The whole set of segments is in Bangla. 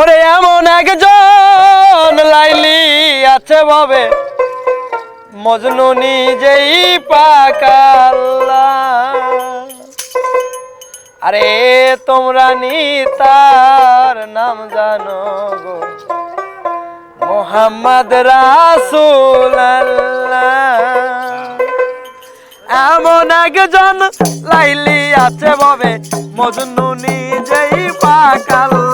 ওরে এমন একজন লাইলি আছে ভাবে। মজনু নিজেই পাকাল্লা আরে তোমরা নি তার নাম জানো গো। মোহাম্মদ রাসুল এমন একজন লাইলি আছে ভাবে। মজনু নিজেই পাকাল্লা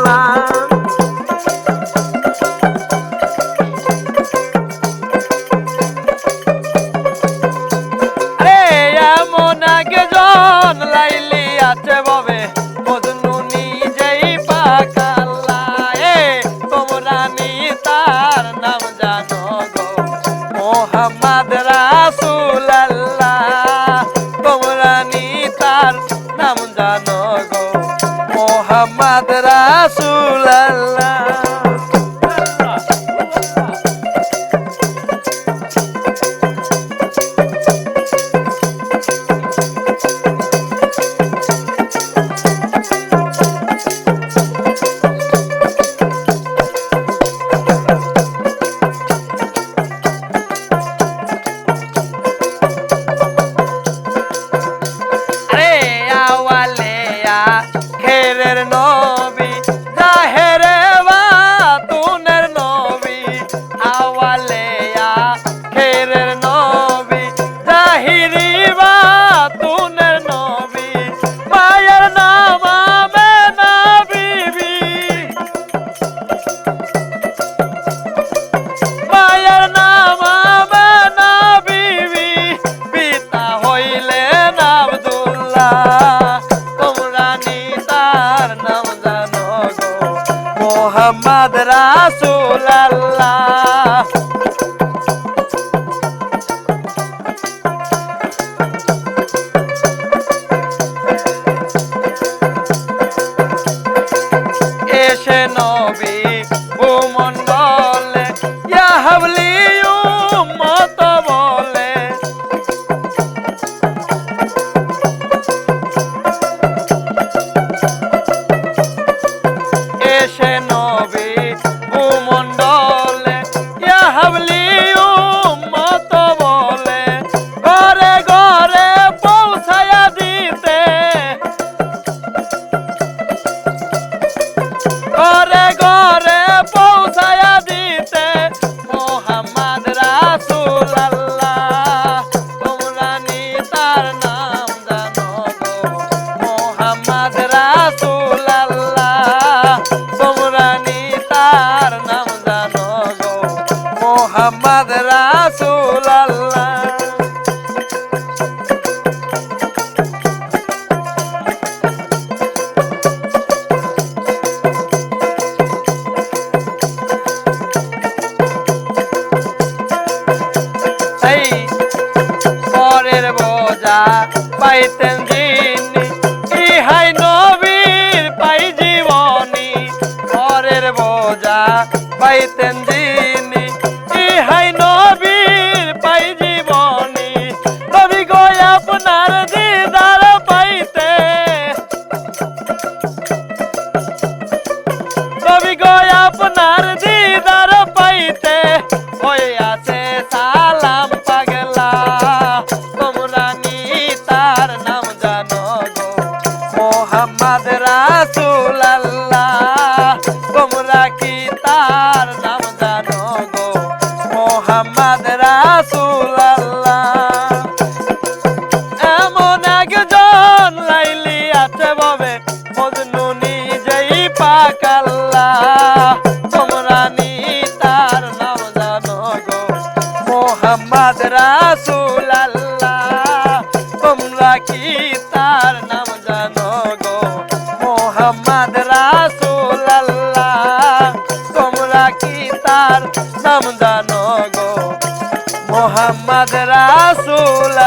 মোহাম্মদ রাসুল মোহাম্মদ রাসূল মোহাম্মদ রাসূল আল্লাহ পরের বোঝা পাইতেন যিনি, ইহাই নবীর পাই জীবনী। পরের বোঝা পাইতেন যিনি মোহাম্মদ রাসূল আল্লাহ এমন একজন লাইলি আছে ববে, মজনু নিজেই পাকাল্লা তোমরা নি তার নাম জানো গো মোহাম্মদ রাসূল আল্লাহ তোমরা কি তার নাম জানো গো মোহাম্মদ রাসূল আল্লাহ তোমরা কি তার নাম জানো মোহাম্মদ রাসূল